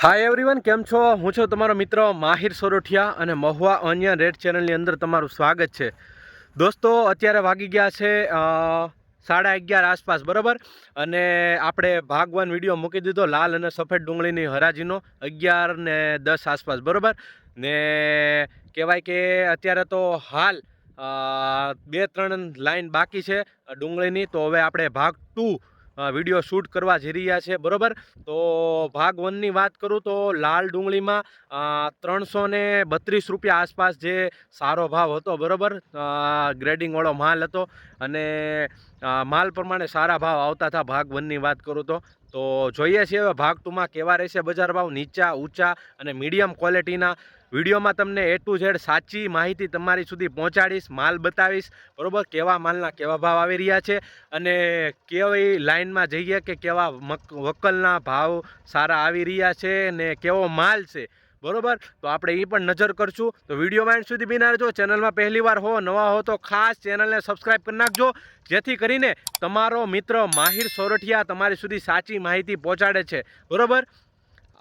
Hi everyone કેમ છો? હું છું તમારો મિત્ર માહિર સોરઠિયા અને મહુવા ઓનિયન રેડ ચેનલની અંદર તમારું સ્વાગત છે. દોસ્તો, અત્યારે વાગી ગયા છે સાડા અગિયાર આસપાસ, બરાબર? અને આપણે ભાગવાન વીડિયો મૂકી દીધો, લાલ અને સફેદ ડુંગળીની હરાજીનો, અગિયાર ને દસ આસપાસ, બરાબર? ને કહેવાય કે અત્યારે તો હાલ બે ત્રણ લાઈન બાકી છે ડુંગળીની, તો હવે આપણે ભાગ ટુ વીડિયો શૂટ કરવા જઈ રહ્યા છે, બરાબર? તો ભાગ વનની વાત કરું તો લાલ ડુંગળીમાં ત્રણસો ને બત્રીસ રૂપિયા આસપાસ જે સારો ભાવ હતો, બરાબર? ગ્રેડિંગવાળો માલ હતો અને માલ પ્રમાણે સારા ભાવ આવતા હતા ભાગ વનની વાત કરું તો. તો જોઈએ છીએ હવે ભાગ ટુમાં કેવા રહેશે બજાર ભાવ, નીચા, ઊંચા અને મીડિયમ ક્વોલિટીના વિડીયોમાં તમને એ ટુ ઝેડ સાચી માહિતી તમારી સુધી પહોંચાડીશ, માલ બતાવીશ, બરાબર? કેવા માલના કેવા ભાવ આવી રહ્યા છે અને કેવી લાઇનમાં જઈએ કે કેવા વકલના ભાવ સારા આવી રહ્યા છે ને કેવો માલ છે, બરોબર? તો આપણે એ પણ નજર કરશું. તો વિડીયોમાં એન્ડ સુધી બિના રહેજો. ચેનલમાં પહેલી વાર હો, નવા હો, તો ખાસ ચેનલને સબસ્ક્રાઈબ કરી નાખજો. જેથી કરીને તમારો મિત્ર માહિર સોરઠિયા તમારી સુધી સાચી માહિતી પહોંચાડે છે, બરોબર?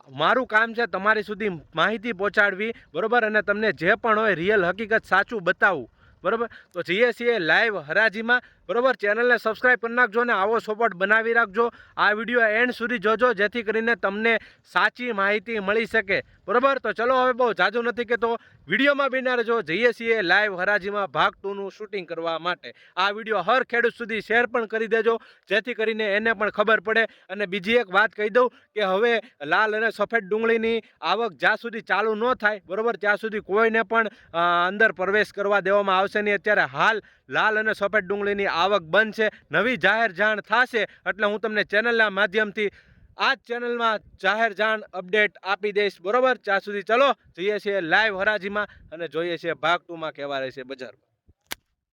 મારું કામ છે તમારી સુધી માહિતી પહોંચાડવી, બરાબર? અને તમને જે પણ હોય રિયલ હકીકત સાચું બતાવવું બરાબર? તો છીએ લાઈવ હરાજીમાં. બરોબર? ચેનલને સબસ્ક્રાઈબ કરી નાખજો અને આવો સપોર્ટ બનાવી રાખજો. આ વીડિયો એન્ડ સુધી જોજો, જેથી કરીને તમને સાચી માહિતી મળી શકે. બરોબર? તો ચલો હવે બહુ જાજુ નથી કહેતો વિડીયોમાં બિના રહેજો જઈએ છીએ લાઈવ હરાજીમાં ભાગ ટુનું શૂટિંગ કરવા માટે. આ વીડિયો હર ખેડૂત સુધી શેર પણ કરી દેજો, જેથી કરીને એને પણ ખબર પડે. અને બીજી એક વાત કહી દઉં કે હવે લાલ અને સફેદ ડુંગળીની આવક જ્યાં સુધી ચાલુ ન થાય, બરોબર? ત્યાં સુધી કોઈને પણ અંદર પ્રવેશ કરવા દેવામાં આવશે નહીં. અત્યારે હાલ લાલ અને સફેદ ડુંગળીની આવક બંધ છે. નવી જાહેર જાણ થશે એટલે હું તમને ચેનલના માધ્યમથી આ જ ચેનલમાં જાહેર જાણ અપડેટ આપી દઈશ. બરોબર? ત્યાં સુધી ચલો, જઈએ છીએ લાઈવ હરાજીમાં અને જોઈએ છીએ ભાગ ટુમાં કહેવા રહેશે બજારમાં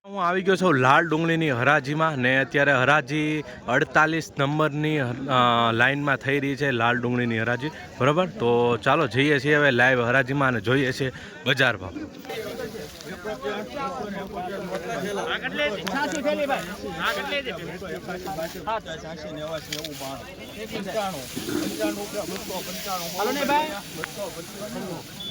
હું આવી ગયો છું લાલ ડુંગળીની હરાજીમાં ને અત્યારે હરાજી અડતાલીસ નંબરની લાઇનમાં થઈ રહી છે લાલ ડુંગળીની હરાજી. બરાબર? તો ચાલો, જઈએ છીએ હવે લાઈવ હરાજીમાં અને જોઈએ છીએ બજાર ભાવ. હાલો ને ભાઈ. બસો છે ભાઈ.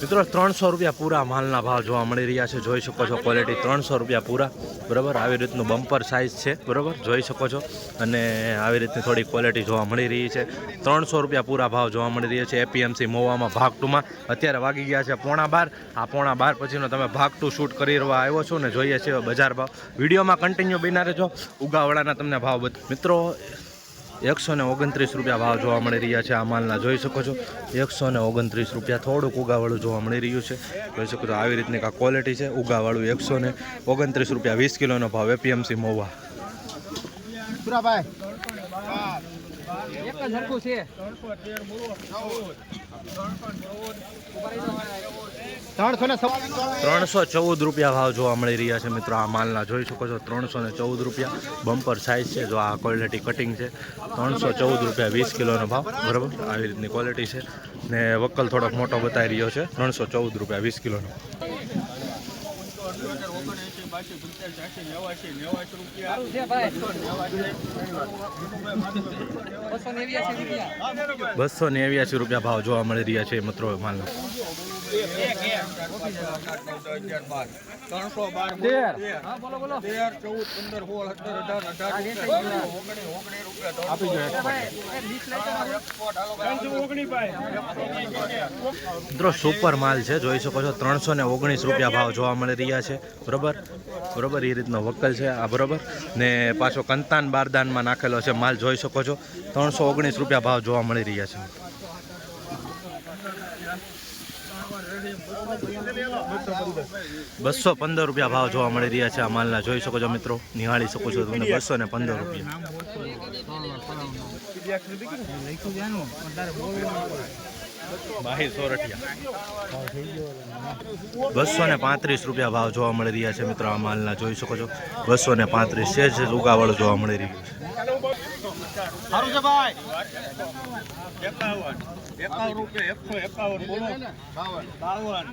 મિત્રો, ત્રણસો રૂપિયા પૂરા માલના ભાવ જોવા મળી રહ્યા છે. જોઈ શકો છો ક્વોલિટી ત્રણસો રૂપિયા પૂરા. બરાબર? આવી રીતનું બમ્પર સાઇઝ છે. બરાબર? જોઈ શકો છો. અને આવી રીતની થોડી ક્વોલિટી જોવા મળી રહી છે. ત્રણસો રૂપિયા પૂરા ભાવ જોવા મળી રહ્યા છે એપીએમસી મોવામાં ભાગ ટુમાં અત્યારે વાગી ગયા છે પોણા બાર. આ પોણા બાર પછીનો તમે ભાગ ટુ શૂટ કરી રહ્યા આવ્યો છો ને જોઈએ છીએ બજાર ભાવ. વિડીયોમાં કન્ટિન્યુ બિના રહેજો. ઉગાવાળાના તમને ભાવ મિત્રો એકસો ને ઓગણત્રીસ રૂપિયા ભાવ જોવા મળી રહ્યા છે આ માલના. જોઈ શકો છો, એકસો ને ઓગણત્રીસ રૂપિયા થોડુંક ઉગાવાળું જોવા મળી રહ્યું છે. જોઈ શકો છો, આવી રીતની કાંઈ ક્વોલિટી છે, ઉગાવાળું એકસો ને ઓગણત્રીસ રૂપિયા, વીસ કિલોનો ભાવ એપીએમસી મોવા. એક છે. ત્રણસો ચૌદ રૂપિયા ભાવ જોવા મળી રહ્યા છે મિત્રો. આ માલના જોઈ શકો છો, ત્રણસો ને ચૌદ રૂપિયા. બમ્પર સાઇઝ છે, જો આ ક્વોલિટી કટિંગ છે. ત્રણસો ચૌદ રૂપિયા વીસ કિલોનો ભાવ. બરાબર? આવી રીતની ક્વોલિટી છે. ને વક્કલ થોડોક મોટો બતાવી રહ્યો છે. ત્રણસો ચૌદ રૂપિયા વીસ કિલોનો. બસો નેવ્યાસી રૂપિયા. ભાવ જોવા મળી રહ્યા છે મિત્રો માલના. ત્રણસો મિત્રો સુપર માલ છે. જોઈ શકો છો, ત્રણસો ને ઓગણીસ રૂપિયા ભાવ જોવા મળી રહ્યા છે. બરોબર? બરોબર? એ રીતનો વકલ છે. આ બરોબર? ને પાછો કંતાન બારદાનમાં નાખેલો છે માલ, જોઈ શકો છો. ત્રણસો ઓગણીસ રૂપિયા ભાવ જોવા મળી રહ્યા છે. બસો પંદર રૂપિયા ભાવ જોવા મળી રહ્યા છે આ માલના. જોઈ શકો છો મિત્રો નિહાળી શકો છો તમને બસો ને પંદર રૂપિયા. બસો ને પાંત્રીસ રૂપિયા ભાવ જોવા મળી રહ્યા છે મિત્રો આ માલના. જોઈ શકો છો બસો ને પાંત્રીસ છે જ ઉગાવાળું જોવા મળી રહ્યું છે. સારું છે ભાઈ. એકાવન એકાવન રૂપિયા એકસો એકાવન બોલો. બાવન.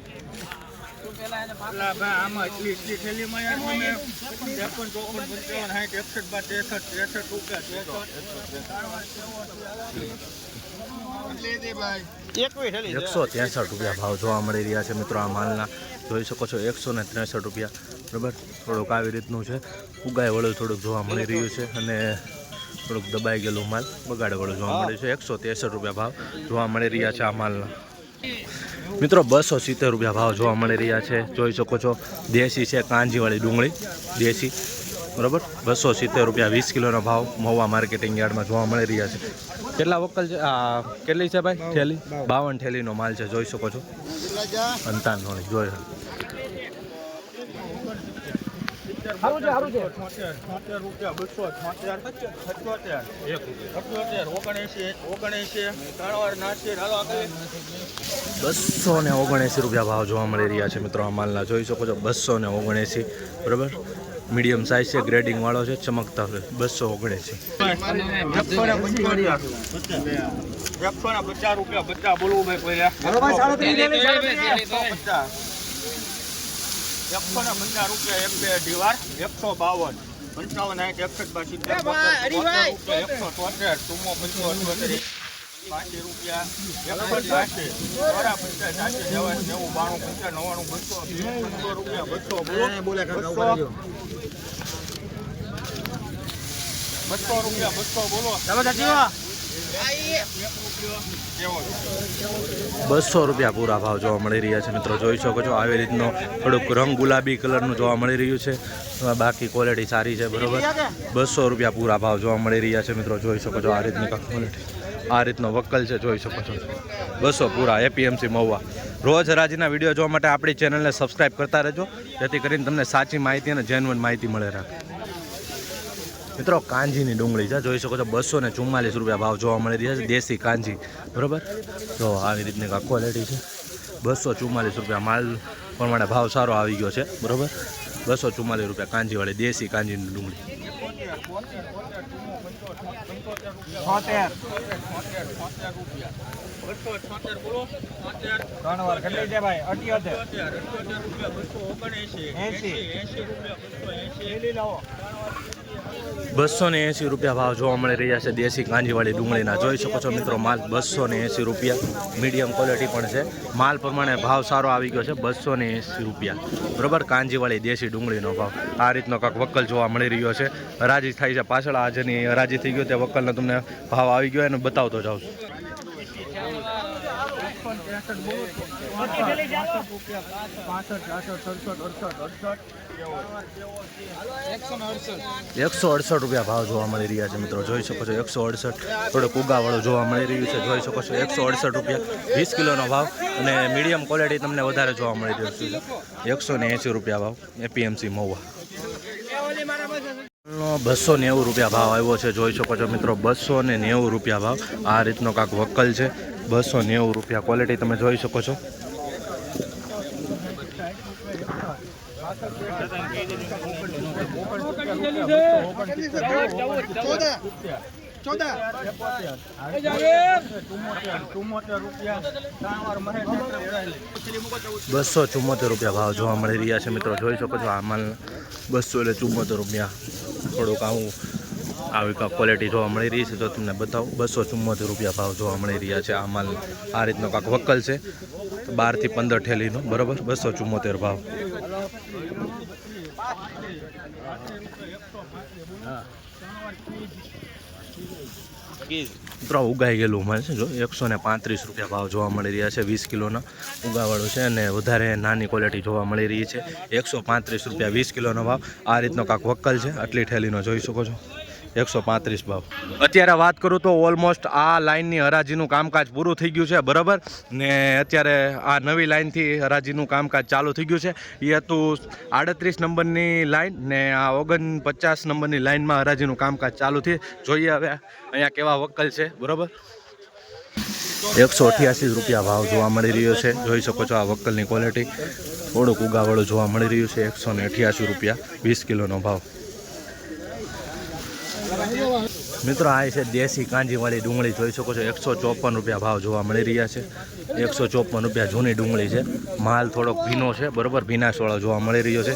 એકસો ત્રેસઠ રૂપિયા ભાવ જોવા મળી રહ્યા છે મિત્રો આ માલના. જોઈ શકો છો એકસો ને ત્રેસઠ રૂપિયા. બરાબર? થોડુંક આવી રીતનું છે. ઉગાય વળું થોડુંક જોવા મળી રહ્યું છે અને થોડુંક દબાઈ ગયેલું માલ બગાડ વળું જોવા મળે છે. એકસો ત્રેસઠ રૂપિયા ભાવ જોવા મળી રહ્યા છે આ માલના. મિત્રો બસો સિત્તેર રૂપિયા ભાવ જોવા મળી રહ્યા છે. જોઈ શકો છો દેશી છે કાંજીવાળી ડુંગળી દેશી. બરાબર? બસો સિત્તેર રૂપિયા વીસ કિલોનો ભાવ મહુવા માર્કેટિંગ યાર્ડમાં જોવા મળી રહ્યા છે. કેટલા વકલ છે? કેટલી છે ભાઈ? થેલી? બાવન. થેલીનો માલ છે જોઈ શકો છો. અંતાનો જોઈ ઓગણએંસી ઓગણએંસી બસો ને ઓગણએંસી રૂપિયા ભાવ જોવા મળી રહ્યા છે મિત્રો આ માલના. જોઈ શકો છો બસો ને ઓગણએંસી. બરાબર? મીડિયમ સાઇઝ છે ગ્રેડિંગ વાળો છે, ચમકતા હોય. બસો ઓગણએંસી. એકસો પંચોતેર બાવન પંચાવન એકસઠ બાર એકસો તોતેર ચુમ્મો પંચો અઠ્યોતેર પાંચી રૂપિયા નેવું બાણું નવ્વાણું બસો રૂપિયા બસો રૂપિયા બસો બોલો. બસો રૂપિયા પૂરા ભાવ જોવા મળી રહ્યા છે મિત્રો જોઈ શકો છો આવી રીતનો થોડુંક રંગ ગુલાબી કલરનું જોવા મળી રહ્યું છે. બાકી ક્વોલિટી સારી છે બરોબર? બસો રૂપિયા પૂરા ભાવ જોવા મળી રહ્યા છે મિત્રો જોઈ શકો છો આ રીતની ક્વોલિટી આ રીતનો વકલ છે, જોઈ શકો છો. બસો પૂરા એપીએમસી મહુવા. રોજ હરાજીના વીડિયો જોવા માટે આપણી ચેનલને સબસ્ક્રાઈબ કરતા રહેજો. જેથી કરીને તમને સાચી માહિતી અને જેન્યુઅન માહિતી મળે રાખે મિત્રો, કાંજીની ડુંગળી છે, જોઈ શકો છો, બસો ને ચુમ્માલીસ રૂપિયા ભાવ જોવા મળી રહ્યા છે, દેશી કાંજી. બરાબર? તો આવી રીતની ક્વોલિટી છે. બસો ચુમ્માલીસ રૂપિયા માલ પ્રમાણે ભાવ સારો આવી ગયો છે. બરોબર? બસો ચુમ્માલીસ રૂપિયા કાંજીવાળી દેશી કાંજીની ડુંગળી. છોતેર. ત્રણ વાર કેટલી છે ભાઈ? અઠ્યોતેર. એંસી. એંસી રૂપિયા બસો એંસી લીલી લાવો. બસો ને એંસી રૂપિયા ભાવ જોવા મળી રહ્યા છે દેશી કાંજીવાળી ડુંગળીના. જોઈ શકો છો મિત્રો, માલ બસો ને એંસી રૂપિયા. મીડિયમ ક્વોલિટી પણ છે. માલ પ્રમાણે ભાવ સારો આવી ગયો છે બસો ને એંસી રૂપિયા. બરોબર, કાંજીવાળી દેશી ડુંગળીનો ભાવ. આ રીતનો કાંક વકલ જોવા મળી રહ્યો છે. હરાજી થાય છે પાછળ આજની જેની હરાજી થઈ ગયો તે વકલનો તમને ભાવ આવી ગયો એને બતાવતો જાઉં છું. એકસો અડસઠ રૂપિયા ભાવ જોવા મળી રહ્યા છે મિત્રો. જોઈ શકો છો એકસો અડસઠ. થોડોક ઉગાવાળો જોવા મળી રહ્યું છે. જોઈ શકો છો એકસો અડસઠ રૂપિયા વીસ કિલોનો ભાવ અને મીડિયમ ક્વોલિટી તમને વધારે જોવા મળી રહ્યું છે. એકસો ને એંસી રૂપિયા ભાવ એપીએમસી મહુવા બસો નેવું રૂપિયા ભાવ આવ્યો છે. જોઈ શકો છો મિત્રો, બસો ને નેવું રૂપિયા ભાવ. આ રીતનો કાંક વકલ છે. બસો નેવું રૂપિયા ક્વોલિટી તમે જોઈ શકો છો ચુમ્મોતેર રૂપિયા ત્રણ વાર મહે બસો ચુમ્મોતેર રૂપિયા ભાવ જોવા મળી રહ્યા છે મિત્રો. જોઈ શકો છો આ માલ બસો એટલે ચુમ્મોતેર રૂપિયા. થોડુંક આવું આવી કાંક ક્વોલિટી જોવા મળી રહી છે. તો તમને બતાવું, બસો ચુમ્મોતેર રૂપિયા ભાવ જોવા મળી રહ્યા છે આ માલ. આ રીતનો કાંક વકલ છે. બારથી પંદર ઠેલીનો, બરાબર? બસો ચુમ્મોતેર ભાવ. મિત્રો ઉગાઈ ગયેલું માલ છે. જો, એકસો ને પાંત્રીસ રૂપિયા ભાવ જોવા મળી રહ્યા છે. વીસ કિલોના ઉગાવાળું છે અને વધારે નાની ક્વોલિટી જોવા મળી રહી છે. એકસો પાંત્રીસ રૂપિયા વીસ કિલોનો ભાવ. આ રીતનો કાંક વક્કલ છે. આટલી ઠેલીનો જોઈ શકો છો. એકસો પાંત્રીસ ભાવ. અત્યારે વાત કરું તો ઓલમોસ્ટ આ લાઇનની હરાજીનું કામકાજ પૂરું થઈ ગયું છે, બરાબર? ને અત્યારે આ નવી લાઇનથી હરાજીનું કામકાજ ચાલુ થઈ ગયું છે. એ હતું આડત્રીસ નંબરની લાઇન ને આ ઓગણ પચાસ નંબરની લાઇનમાં હરાજીનું કામકાજ ચાલુ થઈ જોઈએ હવે અહીંયા કેવા વકલ છે, બરાબર? એકસો અઠ્યાસી રૂપિયા ભાવ જોવા મળી રહ્યો છે. જોઈ શકો છો આ વકલની ક્વોલિટી થોડુંક ઉગાવાળું જોવા મળી રહ્યું છે, એકસો ને અઠ્યાસી રૂપિયા, વીસ કિલોનો ભાવ. મિત્રો, આ છે દેશી કાંજીવાળી ડુંગળી. જોઈ શકો છો, એકસો ચોપન રૂપિયા ભાવ જોવા મળી રહ્યા છે. એકસો ચોપન રૂપિયા જૂની ડુંગળી છે. માલ થોડોક ભીનો છે, બરોબર? સોળો જોવા મળી રહ્યો છે.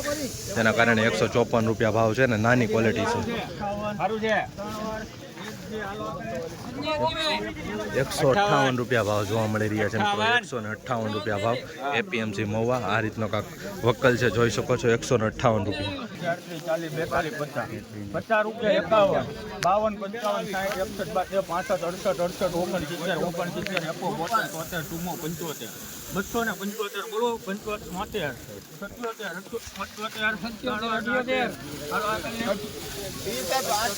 તેના કારણે એકસો ચોપન રૂપિયા ભાવ છે અને નાની ક્વોલિટી છે. એકસો અઠ્ઠાવન રૂપિયા ભાવ જોવા મળી રહ્યા છે એકસો ને અઠ્ઠાવન રૂપિયા ભાવ. એપીએમસી મોવા આ રીતનો કાંક વકલ છે જોઈ શકો છો એકસો ને અઠ્ઠાવન રૂપિયા. બસો ને પંચોતેર બોલો પંચોતેર મોતેર સત્યોતેર અઠ્યોતેર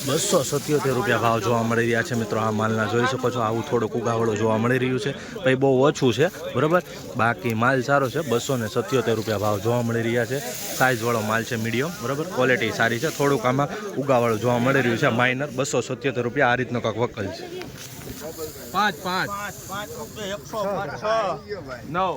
બસો સત્યોતેર રૂપિયા ભાવ જોવા મળી રહ્યા છે મિત્રો આ માલના જોઈ શકો છો. આવું થોડુંક ઉગાવળો જોવા મળી રહ્યું છે. ભાઈ બહુ ઓછું છે બરાબર? બાકી માલ સારો છે. બસો ને સત્યોતેર રૂપિયા ભાવ જોવા મળી રહ્યા છે. સાઇઝવાળો માલ છે મીડિયમ બરાબર? ક્વોલિટી સારી છે. થોડુંક આમાં ઉગાવાળું જોવા મળી રહ્યું છે. માઇનર બસો સત્યોતેર રૂપિયા આ રીતનો કાંક વકલ છે. પાંચ પાંચ. નવ.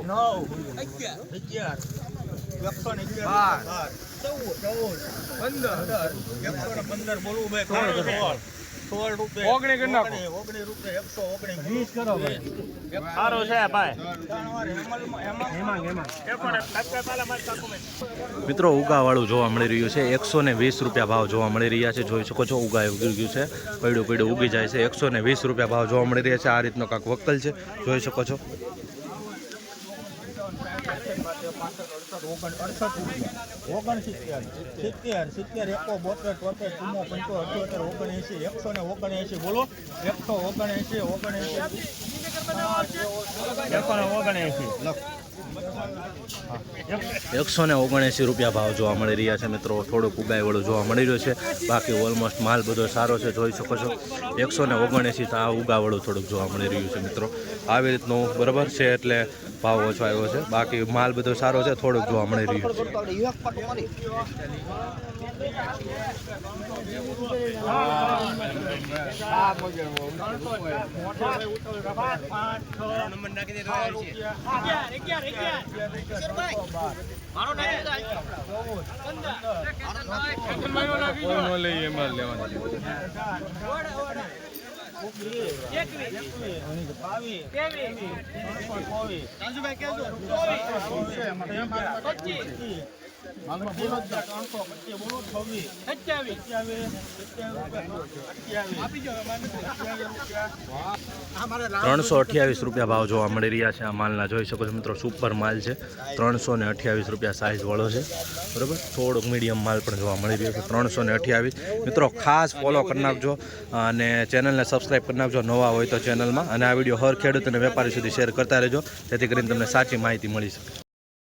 પંદર. બોલવું ભાઈ સોળ રૂપિયા ઓગણી કરી નાખો. ઓગણી ઓગણી રૂપિયા એકસો ઓગણી વીસ કરો ભાઈ. છે ભાઈ. મિત્રો ઉગાવાળું જોવા મળી રહ્યું છે. એકસો ને વીસ રૂપિયા ભાવ જોવા મળી રહ્યા છે. જોઈ શકો છો ઉગા ઉગી ગયું છે. પૈડું પૈડું ઉગી જાય છે. એકસો ને વીસ રૂપિયા ભાવ જોવા મળી રહ્યા છે. આ રીતનો કાંક વકલ છે. જોઈ શકો છો. ઓગણસિત્તેર સિત્તેર સિત્તેર એકો, બોતેર તોતેર ચુમ્મો પંચો અઠ્યોતેર ઓગણએંસી એકસો ને ઓગણએંસી બોલો. એકસો ઓગણએંસી ઓગણએંસી એકસો ને ઓગણએંસી રૂપિયા ભાવ જોવા મળી રહ્યા છે મિત્રો. થોડુંક ઉગાઈવાળું જોવા મળી રહ્યું છે. બાકી ઓલમોસ્ટ માલ બધો સારો છે, જોઈ શકો છો. એકસો ને ઓગણએંસી તો આ ઉગાવાળું થોડુંક જોવા મળી રહ્યું છે મિત્રો. આવી રીતનું બરાબર છે એટલે ભાવ ઓછો આવ્યો છે. બાકી માલ બધો સારો છે થોડુંક જોવા મળી રહ્યું છે. બાવીસ ચોવીસ ત્રણસો અઠ્યાવીસ રૂપિયા ભાવ જોવા મળી રહ્યા છે આ માલના. જોઈ શકો છો મિત્રો સુપર માલ છે. ત્રણસો ને અઠ્યાવીસ રૂપિયા સાઇઝ વાળો છે. બરાબર? થોડોક મીડિયમ માલ પણ જોવા મળી રહ્યો છે. ત્રણસો ને અઠ્યાવીસ. મિત્રો ખાસ ફોલો કરી નાખજો અને ચેનલને સબસ્ક્રાઈબ કરી નાખજો. નવા હોય તો ચેનલમાં અને આ વીડિયો હર ખેડૂત અને વેપારી સુધી શેર કરતા રહેજો. જેથી કરીને તમને સાચી માહિતી મળી શકે.